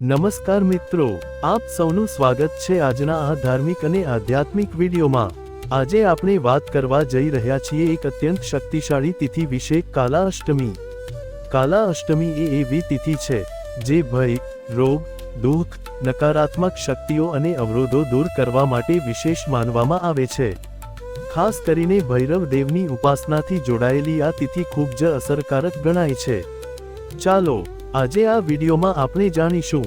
નમસ્કાર મિત્રો, આપ સૌનું સ્વાગત છે આજના આ ધાર્મિક અને આધ્યાત્મિક વિડીયોમાં. આજે આપણે વાત કરવા જઈ રહ્યા છીએ એક અત્યંત શક્તિશાળી તિથિ વિશે કાલા અષ્ટમી કાલા અષ્ટમી એ એવી તિથિ છે, જે ભય, રોગ, દુઃખ, નકારાત્મક શક્તિઓ અને અવરોધો દૂર કરવા માટે વિશેષ માનવામાં આવે છે. ખાસ કરીને ભૈરવ દેવની ઉપાસનાથી જોડાયેલી આ તિથિ ખૂબ જ અસરકારક ગણાય છે. ચાલો આજે આ વિડીયોમાં આપણે જાણીશું,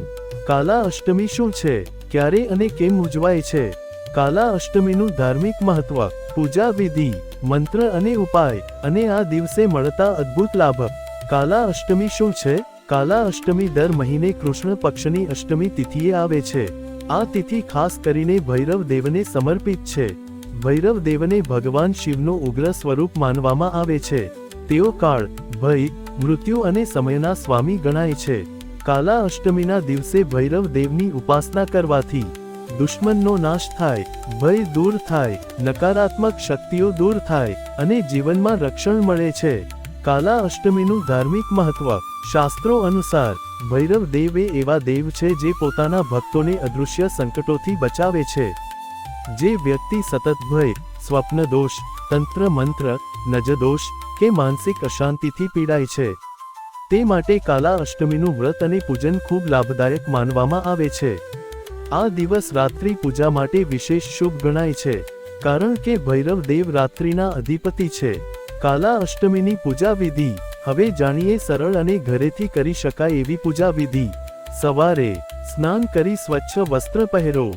કાલા અષ્ટમી શું છે, ક્યારે અને કેમ ઉજવાય છે. કાલા અષ્ટમીનું ધાર્મિક મહત્વ, પૂજા વિધિ, મંત્ર અને ઉપાય, અને આ દિવસે મળતા અદ્ભુત લાભ. કાલા અષ્ટમી શું છે? કાલા અષ્ટમી દર મહિને કૃષ્ણ પક્ષની અષ્ટમી તિથિએ આવે છે. આ તિથિ ખાસ કરીને ભૈરવ દેવને સમર્પિત છે. ભૈરવ દેવને ભગવાન શિવનું ઉગ્ર સ્વરૂપ માનવામાં આવે છે. તેઓ કાળ, ભય મૃત્યુ અને સમયના સ્વામી ગણાય છે. કાલા અષ્ટમીના દિવસે ભૈરવ દેવની ઉપાસના કરવાથી દુશ્મનનો નાશ થાય, ભય દૂર થાય, નકારાત્મક શક્તિઓ દૂર થાય અને જીવનમાં રક્ષણ મળે છે. કાલા અષ્ટમીનું ધાર્મિક મહત્વ, શાસ્ત્રો અનુસાર ભૈરવ દેવ એ એવા દેવ છે જે પોતાના ભક્તોને અદૃશ્ય સંકટોથી બચાવે છે. જે વ્યક્તિ સતત ભય સ્વપ્ન દોષ તંત્ર મંત્ર, નજદોષ કે માનસિક અશાંતિથી પીડાય છે. તે માટે કાલા અષ્ટમીનું વ્રત અને પૂજન ખૂબ લાભદાયક માનવામાં આવે છે. આ દિવસ રાત્રિ પૂજા માટે વિશેષ શુભ ગણાય છે, કારણ કે ભૈરવ દેવ રાત્રિના અધિપતિ છે. કાલા અષ્ટમીની પૂજા વિધિ, હવે જાણીએ સરળ અને ઘરેથી કરી શકાય એવી પૂજા વિધિ. સવારે, સ્નાન કરી સ્વચ્છ વસ્ત્ર પહેરો,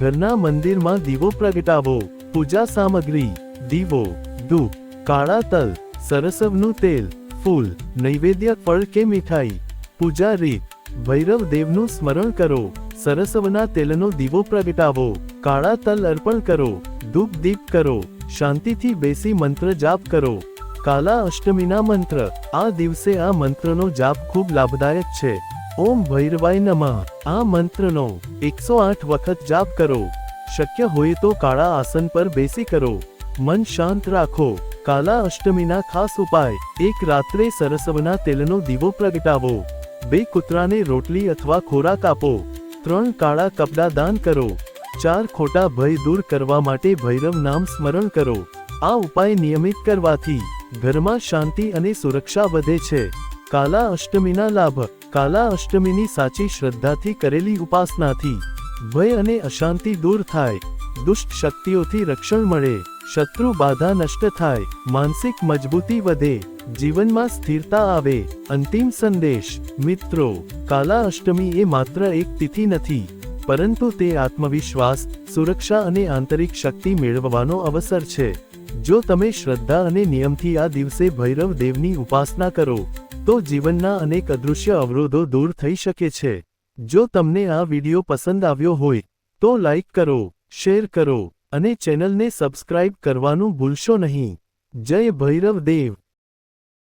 ઘરના મંદિરમાં દીવો પ્રગટાવો, પૂજા સામગ્રી, દીવો, દૂધ, કાળા તલ સરસવનું તેલ, ફૂલ, નૈવેદ્ય, ફળ કે મીઠાઈ. પૂજા રીત ભૈરવ દેવનું સ્મરણ કરો. સરસવના તેલનો દીવો પ્રગટાવો. કાળા તલ અર્પણ કરો. ધૂપ દીપ કરો. શાંતિથી બેસી મંત્ર જાપ કરો. કાલા અષ્ટમીના મંત્ર. આ દિવસે આ મંત્રનો જાપ ખૂબ લાભદાયક છે. ઓમ ભૈરવાય નમઃ. આ મંત્રનો એકસો આઠ વખત જાપ કરો. શક્ય હોય તો કાળા આસન પર બેસી કરો. મન શાંત રાખો. કાલા અષ્ટમીના ખાસ ઉપાય. એક રાત્રે સરસવના તેલનો દીવો પ્રગટાવો. બે કૂતરાને રોટલી અથવા ખોરાક આપો. ત્રણ કાળા કપડાં દાન કરો. ચાર ખોટા ભય દૂર કરવા માટે ભૈરવ નામ સ્મરણ કરો. આ ઉપાય નિયમિત કરવાથી ઘરમાં શાંતિ અને સુરક્ષા વધે છે. કાલા અષ્ટમીના લાભ. કાલા અષ્ટમીની સાચી શ્રદ્ધાથી કરેલી ઉપાસનાથી ભય અને અશાંતિ દૂર થાય. દુષ્ટ શક્તિઓથી રક્ષણ મળે. શત્રુ બાધા નષ્ટ થાય, માનસિક મજબૂતી વધે, જીવનમાં સ્થિરતા આવે, અંતિમ સંદેશ, મિત્રો, કાલા અષ્ટમી એ માત્ર એક તિથિ નથી, પરંતુ તે આત્મવિશ્વાસ, સુરક્ષા અને આંતરિક શક્તિ મેળવવાનો અવસર છે. જો તમે શ્રદ્ધા અને નિયમથી આ દિવસે ભૈરવ દેવની ઉપાસના કરો, તો જીવનના અનેક અદૃશ્ય અવરોધો દૂર થઈ શકે છે. જો તમને આ વિડિયો પસંદ આવ્યો હોય, તો લાઈક કરો, શેર કરો અને ચેનલને સબસ્ક્રાઇબ કરવાનું ભૂલશો નહીં. જય ભૈરવ દેવ.